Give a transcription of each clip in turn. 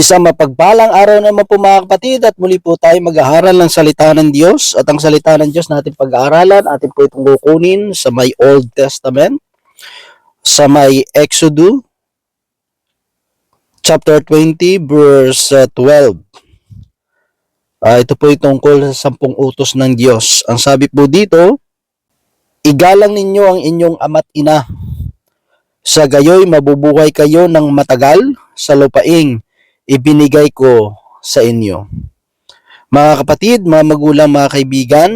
Isang mapagpalang araw naman po mga kapatid at muli po tayo mag-aaral ng salita ng Diyos at ang salita ng Diyos natin pag-aaralan atin po itong kukunin sa may Old Testament sa may Exodus chapter 20 verse uh, 12. Ah, ito po itong tungkol sa sampung utos ng Diyos. Ang sabi po dito, Igalang ninyo ang inyong ama't ina. Sa gayoy mabubuhay kayo ng matagal sa lupaing ibinigay ko sa inyo. Mga kapatid, mga magulang, mga kaibigan,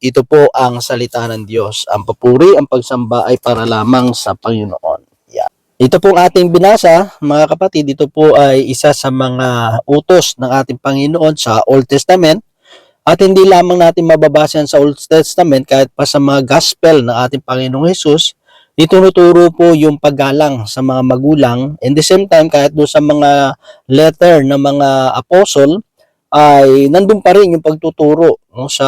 ito po ang salita ng Diyos. Ang papuri, ang pagsamba ay para lamang sa Panginoon. Yan. Ito pong ating binasa, mga kapatid, ito po ay isa sa mga utos ng ating Panginoon sa Old Testament. At hindi lamang natin mababasa sa Old Testament kahit pa sa mga gospel ng ating Panginoong Hesus, itunuturo po yung paggalang sa mga magulang and the same time kahit doon sa mga letter ng mga apostle ay nandun pa rin yung pagtuturo no, sa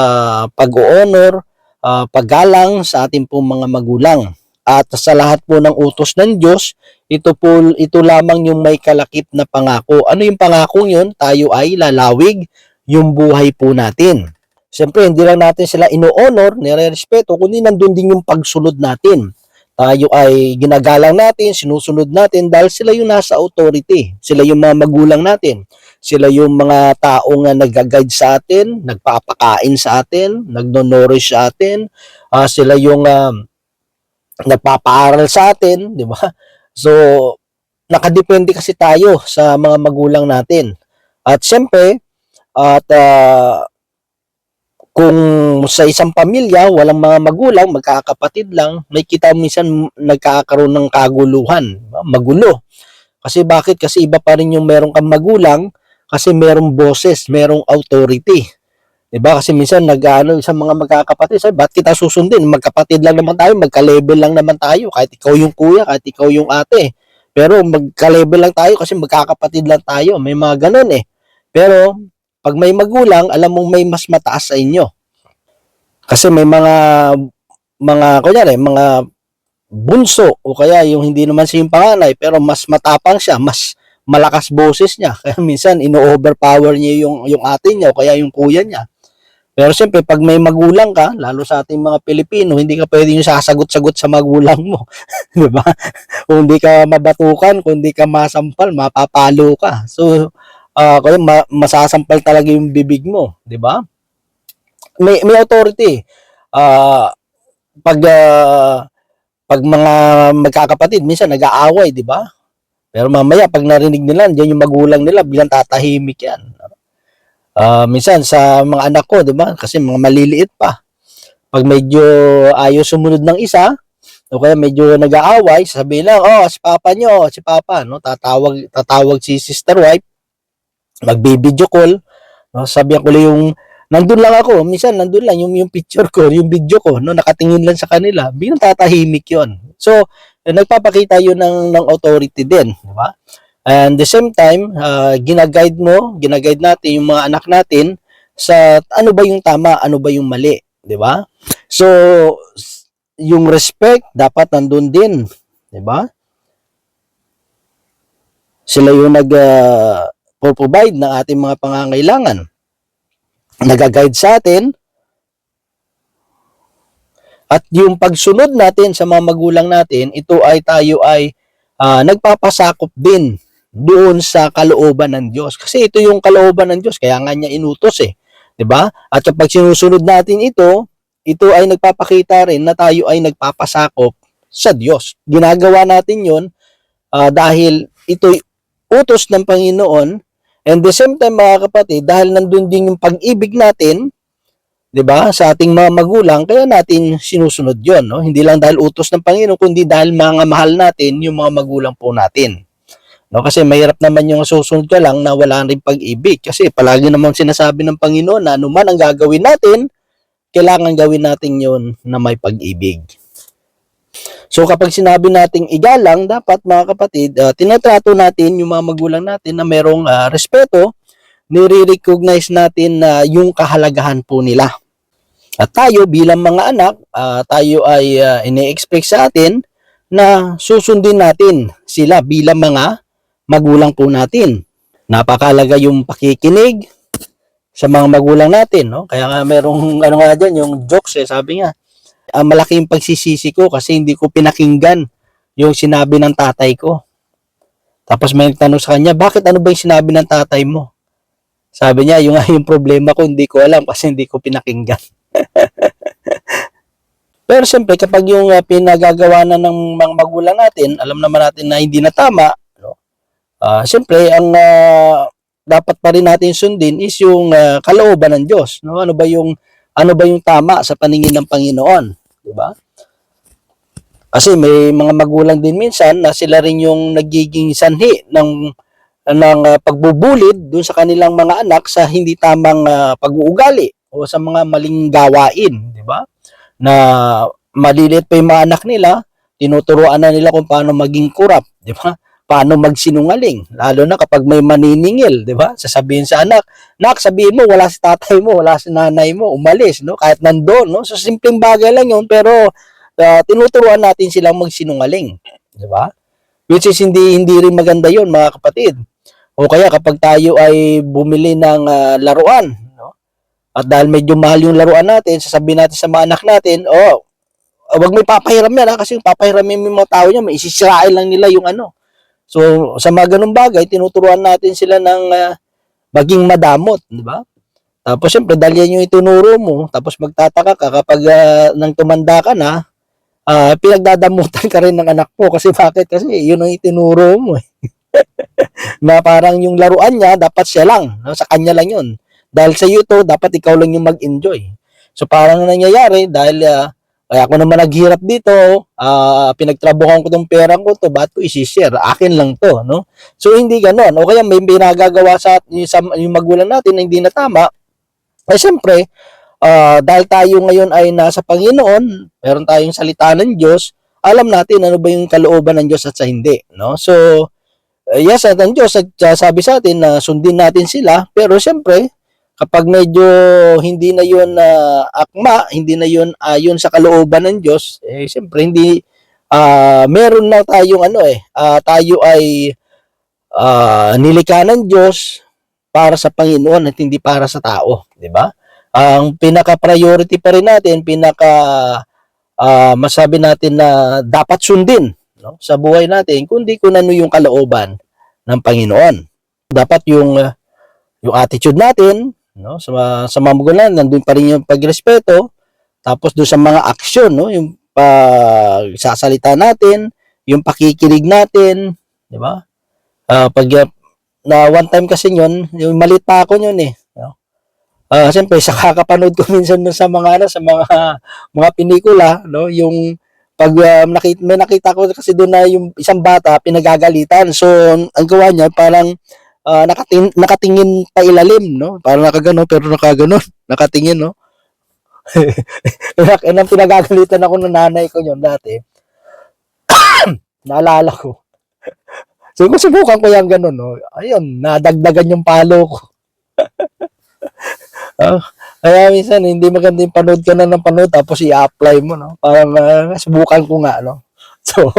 pag-honor, ah, paggalang sa ating pong mga magulang. At sa lahat po ng utos ng Diyos, ito po ito lamang yung may kalakip na pangako. Ano yung pangakong yun? Tayo ay lalawig yung buhay po natin. Siyempre, hindi lang natin sila ino-honor, nire-respeto, kundi nandun din yung pagsunod natin tayo ay ginagalang natin, sinusunod natin dahil sila yung nasa authority. Sila yung mga magulang natin. Sila yung mga taong uh, nag-guide sa atin, nagpapakain sa atin, nagno-nourish sa atin. Ah, sila yung um, nagpapaaral sa atin, di ba? So, nakadepende kasi tayo sa mga magulang natin. At siyempre, at ah, kung sa isang pamilya, walang mga magulang, magkakapatid lang, may kita minsan nagkakaroon ng kaguluhan, magulo. Kasi bakit? Kasi iba pa rin yung meron kang magulang, kasi merong boses, merong authority. 'Di ba? Kasi minsan nag-ano sa mga magkakapatid, sabi, ba't kita susundin? Magkapatid lang naman tayo, magka-level lang naman tayo, kahit ikaw yung kuya, kahit ikaw yung ate. Pero magka-level lang tayo kasi magkakapatid lang tayo. May mga ganun eh. Pero pag may magulang, alam mong may mas mataas sa inyo. Kasi may mga mga kunyari, mga bunso o kaya yung hindi naman siya yung panganay pero mas matapang siya, mas malakas boses niya. Kaya minsan ino-overpower niya yung yung ate niya o kaya yung kuya niya. Pero siyempre, pag may magulang ka, lalo sa ating mga Pilipino, hindi ka pwede yung sasagot-sagot sa magulang mo. di ba? Kung hindi ka mabatukan, kung hindi ka masampal, mapapalo ka. So, uh, kaya ma- masasampal talaga yung bibig mo, 'di ba? May may authority. Ah pag ah, pag mga magkakapatid minsan nag-aaway, 'di ba? Pero mamaya pag narinig nila, diyan yung magulang nila, bilang tatahimik 'yan. Ah, minsan sa mga anak ko, 'di ba? Kasi mga maliliit pa. Pag medyo ayaw sumunod ng isa, o kaya medyo nag-aaway, sabi lang, oh, si papa nyo, si papa, no? Tatawag, tatawag si sister wife, magbi-video call, no? sabihan ko lang yung nandun lang ako, minsan nandun lang yung, yung picture ko, yung video ko, no, nakatingin lang sa kanila, biglang tatahimik yon So, eh, nagpapakita yun ng, ng authority din, di ba? And the same time, uh, ginaguide mo, ginaguide natin yung mga anak natin sa ano ba yung tama, ano ba yung mali, di ba? So, yung respect dapat nandun din, di ba? Sila yung nag uh, provide ng ating mga pangangailangan. Nagaguide sa atin. At yung pagsunod natin sa mga magulang natin, ito ay tayo ay uh, nagpapasakop din doon sa kalooban ng Diyos. Kasi ito yung kalooban ng Diyos, kaya nga niya inutos eh. 'Di ba? At kapag sinusunod natin ito, ito ay nagpapakita rin na tayo ay nagpapasakop sa Diyos. Ginagawa natin 'yon uh, dahil ito'y utos ng Panginoon And the same time mga kapatid, dahil nandun din yung pag-ibig natin, 'di ba? Sa ating mga magulang, kaya natin sinusunod 'yon, no? Hindi lang dahil utos ng Panginoon, kundi dahil mga mahal natin yung mga magulang po natin. No, kasi mahirap naman yung susunod ka lang na wala rin pag-ibig. Kasi palagi naman sinasabi ng Panginoon na anuman ang gagawin natin, kailangan gawin natin yon na may pag-ibig. So kapag sinabi nating igalang, dapat mga kapatid, uh, tinatrato natin yung mga magulang natin na merong uh, respeto, nire-recognize natin na uh, yung kahalagahan po nila. At tayo bilang mga anak, uh, tayo ay uh, ini-expect sa atin na susundin natin sila bilang mga magulang po natin. napakalaga yung pakikinig sa mga magulang natin, no? Kaya nga merong ano nga diyan, yung jokes eh, sabi nga, ang malaking pagsisisi ko kasi hindi ko pinakinggan yung sinabi ng tatay ko. Tapos may nagtanong sa kanya, bakit ano ba yung sinabi ng tatay mo? Sabi niya, yung, yung problema ko, hindi ko alam kasi hindi ko pinakinggan. Pero siyempre, kapag yung uh, pinagagawa na ng mga magulang natin, alam naman natin na hindi na tama, no? Ah, siyempre, ang ah, dapat pa rin natin sundin is yung ah, kalooban ng Diyos. No? Ano ba yung ano ba yung tama sa paningin ng Panginoon, di ba? Kasi may mga magulang din minsan na sila rin yung nagiging sanhi ng ng ah, pagbubulid dun sa kanilang mga anak sa hindi tamang ah, pag-uugali o sa mga maling gawain, di ba? Na maliliit pa yung mga anak nila, tinuturuan na nila kung paano maging kurap, di ba? Paano magsinungaling, lalo na kapag may maniningil, di ba? Sasabihin sa anak, nak, sabihin mo, wala si tatay mo, wala si nanay mo, umalis, no? Kahit nandoon, no? So, simpleng bagay lang yun, pero ah, tinuturuan natin silang magsinungaling, di ba? Which is hindi hindi rin maganda yun, mga kapatid. O kaya kapag tayo ay bumili ng ah, laruan, no? At dahil medyo mahal yung laruan natin, sasabihin natin sa mga anak natin, oh, wag mo ipapahiram yan ha, kasi yung papahiramin mo yung tao niya, may isisirain lang nila yung ano. So, sa mga ganung bagay, tinuturuan natin sila ng ah, maging madamot, di ba? Tapos, syempre, dahil yan yung itunuro mo, tapos magtataka ka kapag ah, nang tumanda ka na, ah, pinagdadamutan ka rin ng anak mo. Kasi bakit? Kasi yun ang itinuro mo. Eh. na parang yung laruan niya, dapat siya lang. No? Sa kanya lang yun. Dahil sa iyo to, dapat ikaw lang yung mag-enjoy. So parang nangyayari dahil ah, kaya ako naman naghirap dito, ah pinagtrabuhan ko tong perang ko to, ba't ko isi-share? Akin lang to, no? So hindi ganoon. O kaya may pinagagawa sa, yung, yung magulang natin na hindi na tama, eh siyempre, ah, dahil tayo ngayon ay nasa Panginoon, meron tayong salita ng Diyos, alam natin ano ba yung kalooban ng Diyos at sa hindi, no? So, eh, yes, at ang Diyos sabi sa atin na sundin natin sila, pero siyempre, kapag medyo hindi na yun na akma, hindi na yun ayon sa kalooban ng Diyos, eh siyempre hindi ah meron na tayong ano eh, ah, tayo ay ah, nilikha ng Diyos para sa Panginoon at hindi para sa tao, di ba? Ang pinaka-priority pa rin natin, pinaka ah, masabi natin na dapat sundin no, sa buhay natin kundi kung ano yung kalooban ng Panginoon. Dapat yung ah, yung attitude natin, no, sa sa mga magulang, nandun pa rin yung pagrespeto, tapos doon sa mga aksyon, no, yung pagsasalita natin, yung pakikinig natin, di ba? Ah, pag na one time kasi yun, yung malit pa ako yun eh. No? Ah, siyempre sa kakapanood ko minsan sa mga ano, sa mga mga pelikula, no, yung pag ah, nakita, may nakita ko kasi doon na yung isang bata pinagagalitan. So, ang gawa niya parang ah, nakating, nakatingin pa ilalim, no? Parang nakagano pero nakagano, nakatingin, no? Kaya nang pinagagalitan ako ng nanay ko yun dati. Naalala ko. So, kung subukan ko yung ganun, no? Ayun, nadagdagan yung palo ko. Ah, kaya minsan, hindi maganda yung panood ka na ng panood tapos i-apply mo, no? Parang ah, subukan ko nga, no? So,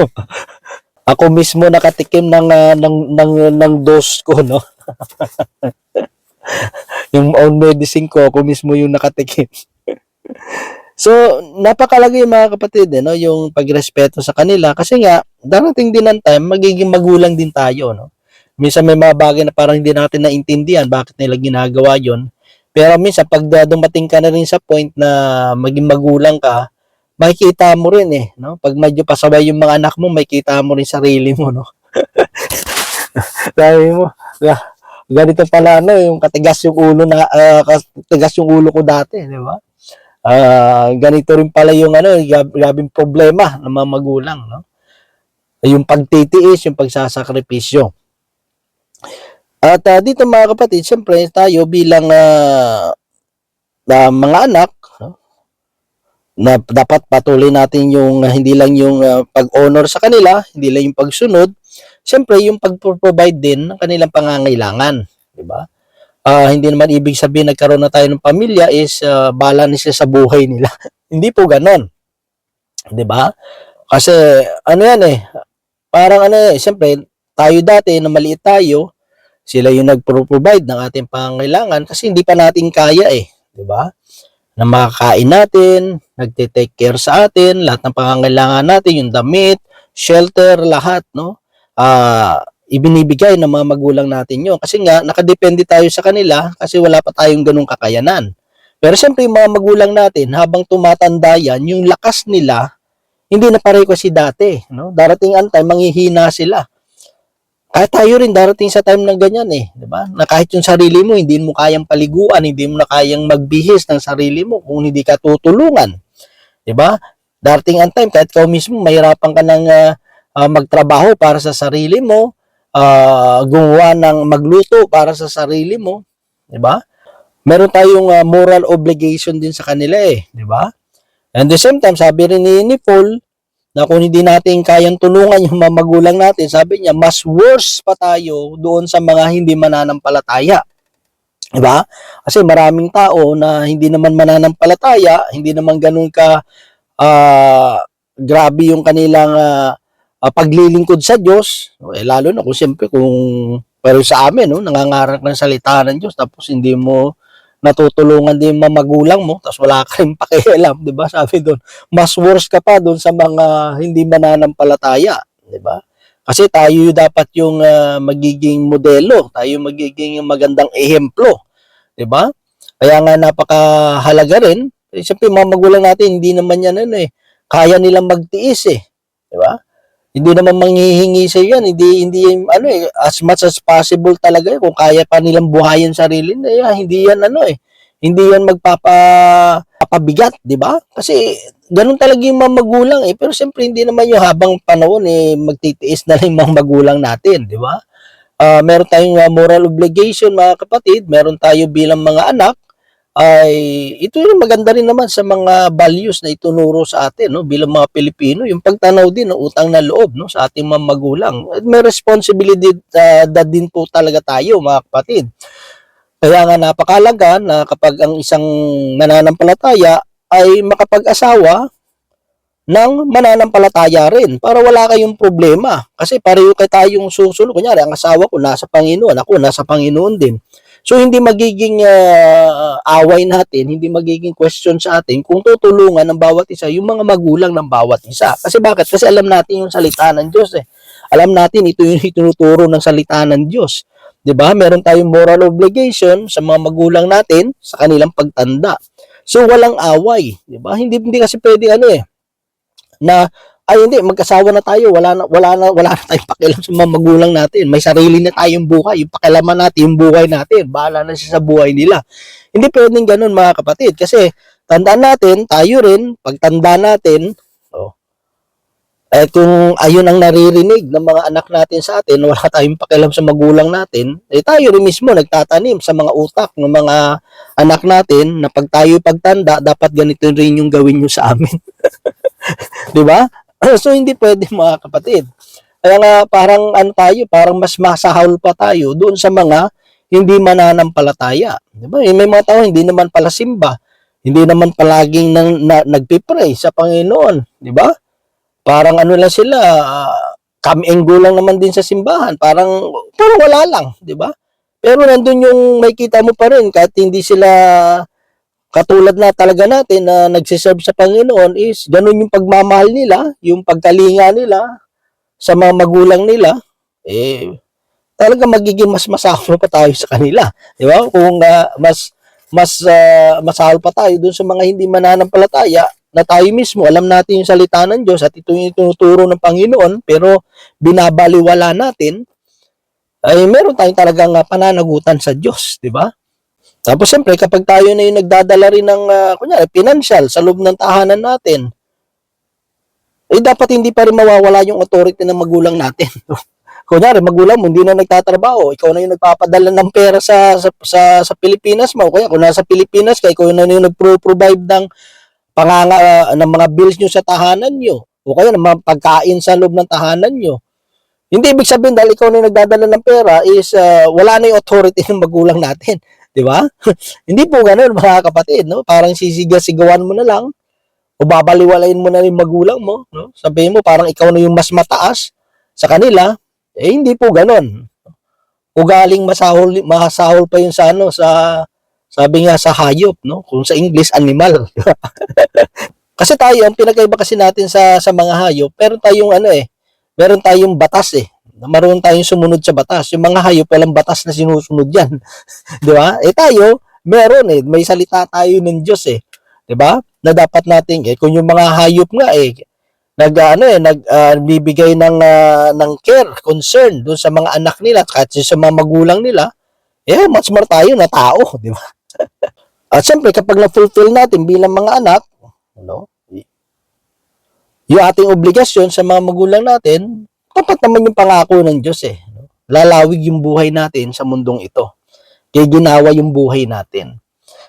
ako mismo nakatikim ng, ah, ng, ng, ng dose ko, no? yung own medicine ko, ako mismo yung nakatikim. so, napakalaga yung mga kapatid, eh, no? Yung pagrespeto sa kanila. Kasi nga, darating din ang time, magiging magulang din tayo, no? Minsan may mga bagay na parang hindi natin naintindihan bakit nila ginagawa yon pero minsan, pag da- dumating ka na rin sa point na maging magulang ka, makikita mo rin eh, no? Pag medyo pasaway yung mga anak mo, makikita mo rin sarili mo, no? Sabi mo, "Ah, ganito pala, no? Yung katigas yung ulo na, ah, katigas yung ulo ko dati, di ba? Ah, ganito rin pala yung ano, gab- grabing problema ng mga magulang, no? Yung pagtitiis, yung pagsasakripisyo. At ah, dito mga kapatid, siyempre tayo bilang ah, na mga anak, no, na dapat patuloy natin yung hindi lang yung ah, pag-honor sa kanila, hindi lang yung pagsunod, siyempre yung pag-provide din ng kanilang pangangailangan, di ba? Ah, hindi naman ibig sabihin nagkaroon na tayo ng pamilya is uh, bala na sa buhay nila. hindi po ganon. Di ba? Kasi ano yan eh, parang ano eh, siyempre tayo dati na maliit tayo, Sila yung nagpro-provide ng ating pangangailangan kasi hindi pa natin kaya eh, 'di ba? Na makakain natin, nagte-take care sa atin, lahat ng pangangailangan natin, yung damit, shelter, lahat, no? Ah, ibinibigay ng mga magulang natin yun. Kasi nga, nakadepende tayo sa kanila kasi wala pa tayong ganung kakayanan. Pero siyempre, yung mga magulang natin, habang tumatanda yan, yung lakas nila, hindi na pareho kasi dati. No? Darating ang time, manghihina sila. Kahit tayo rin, darating sa time ng ganyan eh. Di ba? Na kahit yung sarili mo, hindi mo kayang paliguan, hindi mo na kayang magbihis ng sarili mo kung hindi ka tutulungan. Di ba? Darating ang time, kahit ikaw mismo, mahirapan ka ng ah, ah, magtrabaho para sa sarili mo, ah, gumawa ng magluto para sa sarili mo. Di ba? Meron tayong ah, moral obligation din sa kanila eh. Di ba? And the same time, sabi rin ni, ni Paul, na kung hindi natin kayang tulungan yung mga magulang natin, sabi niya, mas worse pa tayo doon sa mga hindi mananampalataya. Diba? Kasi maraming tao na hindi naman mananampalataya, hindi naman ganun ka ah, grabe yung kanilang ah, paglilingkod sa Diyos. Eh, lalo na kung siyempre kung pero sa amin, no, nangangarak ng salita ng Diyos tapos hindi mo natutulungan din mga magulang mo, tapos wala ka rin pakialam, di ba? Sabi doon, mas worse ka pa doon sa mga hindi mananampalataya, di ba? Kasi tayo dapat yung ah, magiging modelo, tayo magiging magandang ehemplo, di ba? Kaya nga napakahalaga rin, eh, siyempre mga magulang natin, hindi naman yan ano eh, kaya nilang magtiis eh, di ba? Hindi naman manghihingi sa yan, hindi hindi ano eh, as much as possible talaga eh, kung kaya pa nilang buhayin sarili nila, hindi yan ano eh, hindi yan magpapabigat, di ba? Kasi ganun talaga yung mga magulang eh, pero siyempre hindi naman yung habang panahon eh, magtitiis na lang yung mga magulang natin, di ba? Ah, meron tayong ah, moral obligation mga kapatid, meron tayo bilang mga anak, ay ito yung maganda rin naman sa mga values na itunuro sa atin no? Bilang mga Pilipino yung pagtanaw din ng utang na loob no? Sa ating mga magulang. May responsibility uh, din po talaga tayo mga kapatid. Kaya nga napakalaga na kapag ang isang mananampalataya ay makapag-asawa ng mananampalataya rin para wala kayong problema. Kasi pareho kay tayong susunod kunyari ang asawa ko nasa Panginoon ako nasa Panginoon din So hindi magiging ah, away natin, hindi magiging question sa atin kung tutulungan ng bawat isa yung mga magulang ng bawat isa. Kasi bakit? Kasi alam natin yung salita ng Diyos eh. Alam natin ito yung itinuturo ng salita ng Diyos. 'Di ba? Meron tayong moral obligation sa mga magulang natin sa kanilang pagtanda. So walang away, 'di ba? Hindi hindi kasi pwede ano eh na ay hindi magkasawa na tayo. Wala na wala na wala na tayong pakialam sa mga magulang natin. May sarili na tayong buhay. Yung pakialaman natin yung buhay natin. Bahala na siya sa buhay nila. Hindi pwedeng ganun mga kapatid. Kasi tandaan natin tayo rin pagtanda natin oh, eh kung ayun ang naririnig ng mga anak natin sa atin wala tayong pakialam sa magulang natin eh tayo rin mismo nagtatanim sa mga utak ng mga anak natin na pag tayo pagtanda dapat ganito rin yung gawin nyo sa amin. 'di ba so hindi pwede mga kapatid. Kaya nga parang ano tayo, parang mas masahol pa tayo doon sa mga hindi mananampalataya. Di ba? Eh, may mga tao hindi naman pala simba. Hindi naman palaging nang, na, nagpipray sa Panginoon. Di ba? Parang ano lang sila, uh, kamienggo lang naman din sa simbahan. Parang, parang wala lang. Di ba? Pero nandun yung may kita mo pa rin kahit hindi sila katulad na talaga natin na nagsiserve sa Panginoon is ganun yung pagmamahal nila, yung pagkalinga nila sa mga magulang nila, eh, talaga magiging mas masahol pa tayo sa kanila. Di ba? Kung uh, mas mas uh, masahol pa tayo dun sa mga hindi mananampalataya na tayo mismo, alam natin yung salita ng Diyos at ito yung tinuturo ng Panginoon, pero binabaliwala natin, ay meron tayong talagang uh, pananagutan sa Diyos, di ba? Tapos siyempre, kapag tayo na yung nagdadala rin ng, uh, kunyari, financial sa loob ng tahanan natin, eh dapat hindi pa rin mawawala yung authority ng magulang natin. kunyari, magulang mo, hindi na nagtatrabaho, ikaw na yung nagpapadala ng pera sa, sa, sa, sa Pilipinas mo, kaya kung nasa Pilipinas ka, ikaw na yung nagpro-provide ng panganga, uh, ng mga bills nyo sa tahanan nyo, o kaya ng mga pagkain sa loob ng tahanan nyo. Hindi ibig sabihin dahil ikaw na yung nagdadala ng pera is uh, wala na yung authority ng magulang natin. Di ba? Hindi po ganun mga kapatid, no? Parang sisiga-sigawan mo na lang o babaliwalain mo na yung magulang mo, no? Sabihin mo parang ikaw na yung mas mataas sa kanila, eh hindi po ganun. ugaling masahol masahol pa yun sa ano sa sabi nga sa hayop no kung sa English animal kasi tayo ang pinakaiba kasi natin sa sa mga hayop pero tayong ano eh meron tayong batas eh na marunong tayong sumunod sa batas. Yung mga hayop walang batas na sinusunod yan. Di ba? Eh tayo meron eh. May salita tayo ng Diyos eh. Di ba? Na dapat nating eh kung yung mga hayop nga eh nag ano eh nag ah, bibigay ng ah, ng care concern doon sa mga anak nila at sa mga magulang nila eh much more tayo na tao di ba? At siyempre kapag na-fulfill natin bilang mga anak ano yung ating obligasyon sa mga magulang natin dapat naman yung pangako ng Diyos eh lalawig yung buhay natin sa mundong ito kaya ginawa yung buhay natin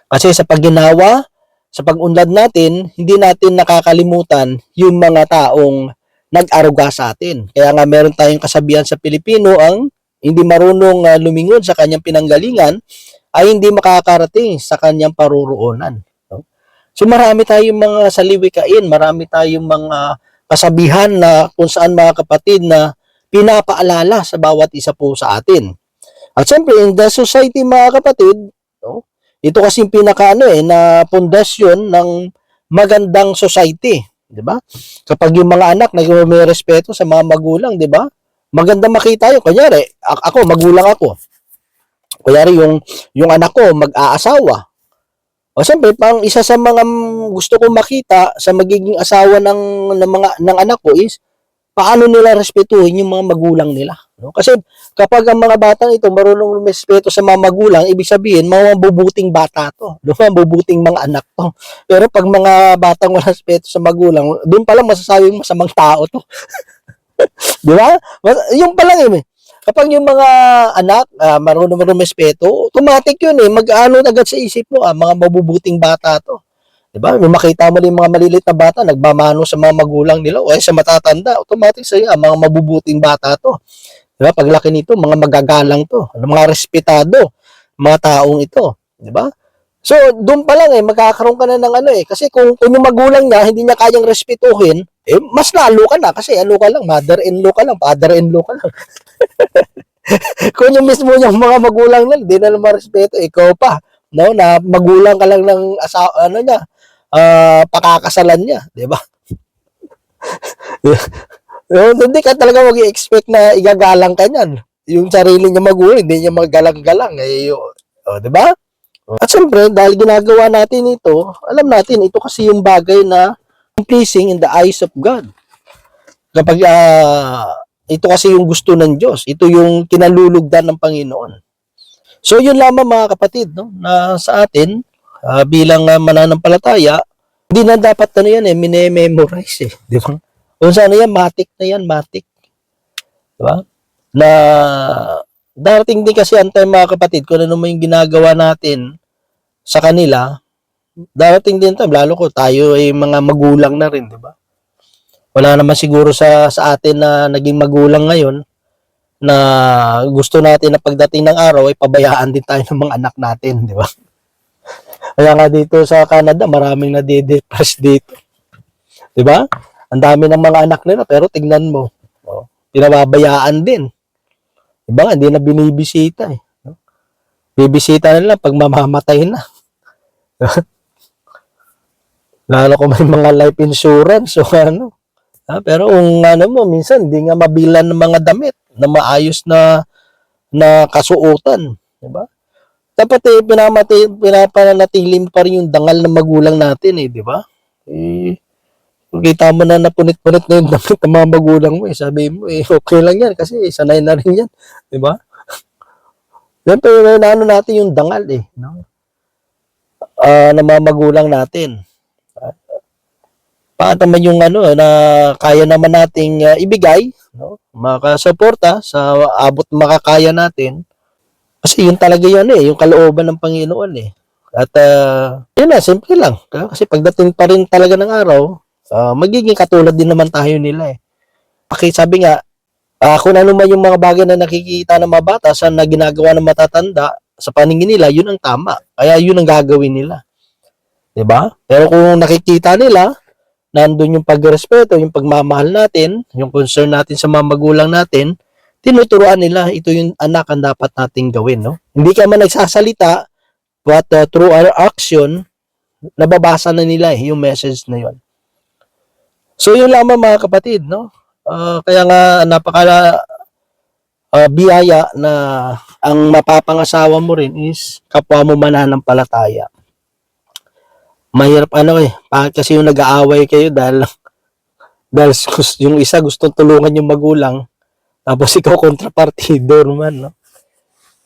kasi sa pagginawa sa pag-unlad natin, hindi natin nakakalimutan yung mga taong nag-aruga sa atin. Kaya nga meron tayong kasabihan sa Pilipino ang hindi marunong ah, lumingon sa kanyang pinanggalingan ay hindi makakarating sa kanyang paruroonan. So marami tayong mga saliwikain, marami tayong mga kasabihan na kung saan mga kapatid na pinapaalala sa bawat isa po sa atin. At syempre, in the society mga kapatid, no, ito kasi yung pinaka ano eh, na pundasyon ng magandang society, 'di ba? Kapag yung mga anak na may respeto sa mga magulang, 'di ba? Maganda makita 'yun. Kunyari, ako magulang ako. Kunyari yung yung anak ko mag-aasawa. O siyempre, pang isa sa mga gusto kong makita sa magiging asawa ng, ng mga ng anak ko is paano nila respetuhin yung mga magulang nila. No? Kasi kapag ang mga batang ito marunong respeto sa mga magulang, ibig sabihin, mga mabubuting bata to. No? Mabubuting mga anak to. Pero pag mga batang wala respeto sa magulang, doon pa lang masasabing masamang tao to. Di ba? Yung pa lang eh. Kapag yung mga anak ah, marunong marunong respeto, automatic yun eh. Mag-ano agad sa isip mo, ah, mga mabubuting bata to. 'Di ba? May makita mo din mga maliliit na bata nagmamano sa mga magulang nila o sa matatanda, automatic sa ah, mga mabubuting bata to. 'Di ba? Paglaki nito, mga magagalang to, mga respetado, mga taong ito, 'di ba? So, doon pa lang eh magkakaroon ka na ng ano eh kasi kung, kung yung magulang niya hindi niya kayang respetuhin, eh mas lalo ka na kasi ano ka lang, mother-in-law ka lang, father-in-law ka lang. kung yung mismo yung mga magulang lang, hindi na naman respeto, ikaw pa, no, na magulang ka lang ng asa, ano niya, ah, pakakasalan niya, di ba? Hindi ka talaga mag-expect na igagalang ka niyan. Yung sarili niya magulang, hindi niya magalang-galang. Eh, oh, di ba? At siyempre, dahil ginagawa natin ito, alam natin, ito kasi yung bagay na pleasing in the eyes of God. Kapag ah, ito kasi yung gusto ng Diyos, ito yung kinalulugdan ng Panginoon. So yun lamang mga kapatid, no, na sa atin ah, bilang ah, mananampalataya, hindi na dapat ano yan eh, mine-memorize eh, di ba? Kung saan yan, matik na yan, matik. Di ba? Na darating din kasi ang time mga kapatid, kung ano mo yung ginagawa natin sa kanila, darating din time, lalo ko tayo ay mga magulang na rin, di ba? Wala naman siguro sa sa atin na naging magulang ngayon na gusto natin na pagdating ng araw ay pabayaan din tayo ng mga anak natin, di ba? Kaya nga dito sa Canada, maraming nade-depress dito. Di ba? Ang dami ng mga anak nila, pero tingnan mo, oh, pinababayaan din. Iba nga, hindi na binibisita eh. Bibisita na lang pag mamamatay na. Lalo kung may mga life insurance o ano. Ah, pero kung ano mo, minsan hindi nga mabilan ng mga damit na maayos na na kasuotan, di ba? Dapat eh, pinamati, pinapanatili mo pa rin yung dangal ng magulang natin eh, di ba? Eh, kita mo na napunit-punit na yung damit ng mga magulang mo eh. Sabi mo eh, okay lang yan kasi sanay na rin yan, di ba? Siyempre, naano natin yung dangal eh, no? Ah, ng mga magulang natin paano naman yung ano na kaya naman nating uh, ibigay no? Makasuporta sa abot makakaya natin. Kasi yun talaga yun eh yung kalooban ng Panginoon eh. At uh, yun na simple lang kasi pagdating pa rin talaga ng araw uh, magiging katulad din naman tayo nila eh. Okay sabi nga uh, kung ano man yung mga bagay na nakikita ng mga bata sa na ginagawa ng matatanda sa paningin nila yun ang tama. Kaya yun ang gagawin nila. 'di ba? Pero kung nakikita nila nandun yung pagrespeto, yung pagmamahal natin, yung concern natin sa mga magulang natin, tinuturuan nila ito yung anak ang dapat nating gawin, no? Hindi ka man nagsasalita, but uh, through our action, nababasa na nila eh, yung message na yon. So yun lamang mga kapatid, no? Ah, kaya nga napaka ah, biyaya na ang mapapangasawa mo rin is kapwa mo mananampalataya. Mahirap ano eh, bakit kasi yung nag-aaway kayo dahil dahil yung isa gustong tulungan yung magulang, tapos ikaw kontrapartido naman, no?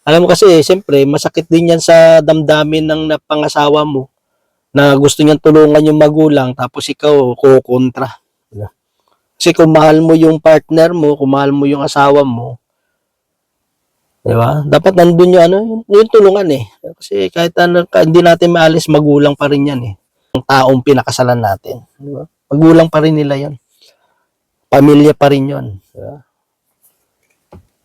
Alam mo kasi, siyempre, masakit din yan sa damdamin ng napangasawa mo na gusto niyang tulungan yung magulang tapos ikaw kukontra. Kasi kung mahal mo yung partner mo, kung mahal mo yung asawa mo, di ba? Dapat nandun yung ano, yung, tulungan eh. Kasi kahit ano, hindi natin maalis, magulang pa rin yan eh. Ang taong pinakasalan natin. Di ba? Magulang pa rin nila yon Pamilya pa rin yon Di ba?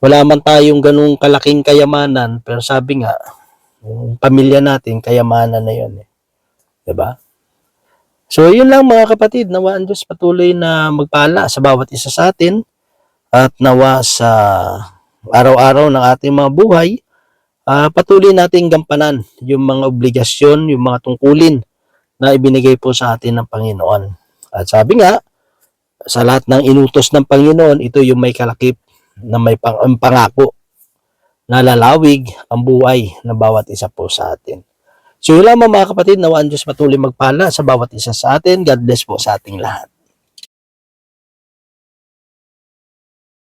Wala man tayong ganung kalaking kayamanan, pero sabi nga, yung pamilya natin, kayamanan na yon eh. 'Di ba? So, yun lang mga kapatid, nawa ang Diyos patuloy na magpala sa bawat isa sa atin at nawa sa araw-araw ng ating mga buhay, ah, patuloy nating gampanan yung mga obligasyon, yung mga tungkulin na ibinigay po sa atin ng Panginoon. At sabi nga, sa lahat ng inutos ng Panginoon, ito yung may kalakip na may pang ang pangako na lalawig ang buhay ng bawat isa po sa atin. So yun lamang mga kapatid, nawa ang Diyos patuloy magpala sa bawat isa sa atin. God bless po sa ating lahat.